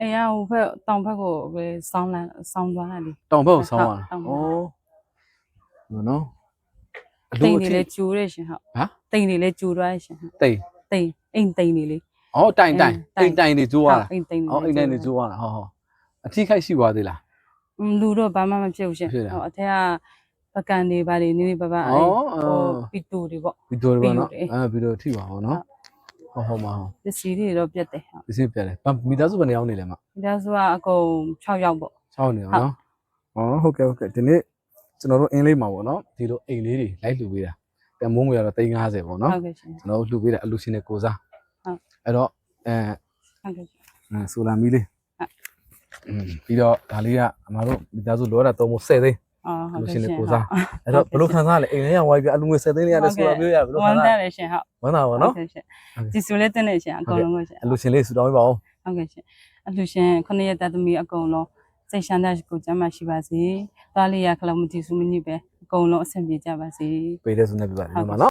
အိမ်ကဟိုဘက်တောင်ဘက်ကိုပဲစောင်းလန်းစောင်းသွားတယ်တောင်ဘက်ကိုဆောင်းရတာတောင်ဘဩက်ဟုတ်နော်အတိလိုမ်အတွေထိလည်းကျိုးတယ်ရှင်ဟုတ်ဟမ်တိမ်တွေလည်းကျိုးသွားတယ်ရှင်ဟုတ်တိမ်တိမ်အိမ်တိမ်တွေလေ ဩတိုင်တိုင်တိုတိုင်င်တိုင်တွေကျိုးရတာအိမ်တိမ်ဩအိမ်တိုင်တွေကျိုးရတာဟောဟောအထိခိုက်ရှိသွားသေးလား อืมလူတော့ဘာမှမဖြစ်ဘူးရှင်ဖြစ်တာဟုတ်အထက်ကပကံတွေဘာတွေနေနေပပဩအဲ့အော်ဟိုပီတူတွေပေါ့ ဗီဒီယိုတွေပေါ့နော်ဗီဒီယိုတွေ အဲဗီဒီယိုထိပါအောင်နော် ဟုတ်ဟုတ်ပါဟုတ်ပစ္စည်းတွေတော့ပြတ်တယ်ဟုတ်ဒီစင်းပြတယ်ဘာမိသားစုဘယ်နှစ်ယောက်နေလဲမဒီဒါဆိုကအကုန်6ယောက်ပေါ့6နေအောင်နော်ဩဟုတ်ကဲ့ဟုတ်ကဲ့ဒီနေ့ကျွန်တော်တို့အင်းလေးမှာပေါ့နော်ဒီလိုအိမ်လေးတွေလိုက်လှူပေးတာတန်မိုးငွေကတော့350ပေါ့နော်ဟုတ်ကဲ့ရှင်ကျွန်တော်တို့လှူပေးတာအလူရှင်တွေကိုစားဟုတ်အဲ့တော့အဲဟုတ်ကဲ့ရှင်အဲဆိုလာမီလေးဟုတ်อืมပြီးတော့ဒါလေးကအမတို့မိသားစုလောတာ3မို့10သိန်းအော် ဟုတ်လူကဲ့ရှင်ရှင်တွေကိုစားအဲ့တော့ဘယ်လိုခံစားရလဲအိမ်ထဲရောက်ဝိုင်းပြအလူငွေ10သိန်းလေးရတယ်ဆိုတော့ပြောရဘယ်လိုဝခံမ်းစားတရတ်လဲတယ်ရှင်ဟုတ်ဝမ်းသာပါနော်ဟုတ်ကဲ့ရှင်ဒီဆိုလေးတင်နေရှင်အကုန်လုံးကိုရှင်အလူရှင်လေးဆူတောင်းပေးပါဦးဟုတ်ကဲ့ရှင်အလှရှင်ခொနစ်ရက်တသမီအကုန်လုံးစိတ်ရှမ်းတဲ့ကိုကျမ်းမရှိပါစေ။သွားလေးရခလုံးမတီစုမညစ်ပဲအကုန်လုံးအဆင်ပြေကြပါစေ။ပေးတဲ့ဆုနဲ့ပြပါတယ်ဒီမှာနော်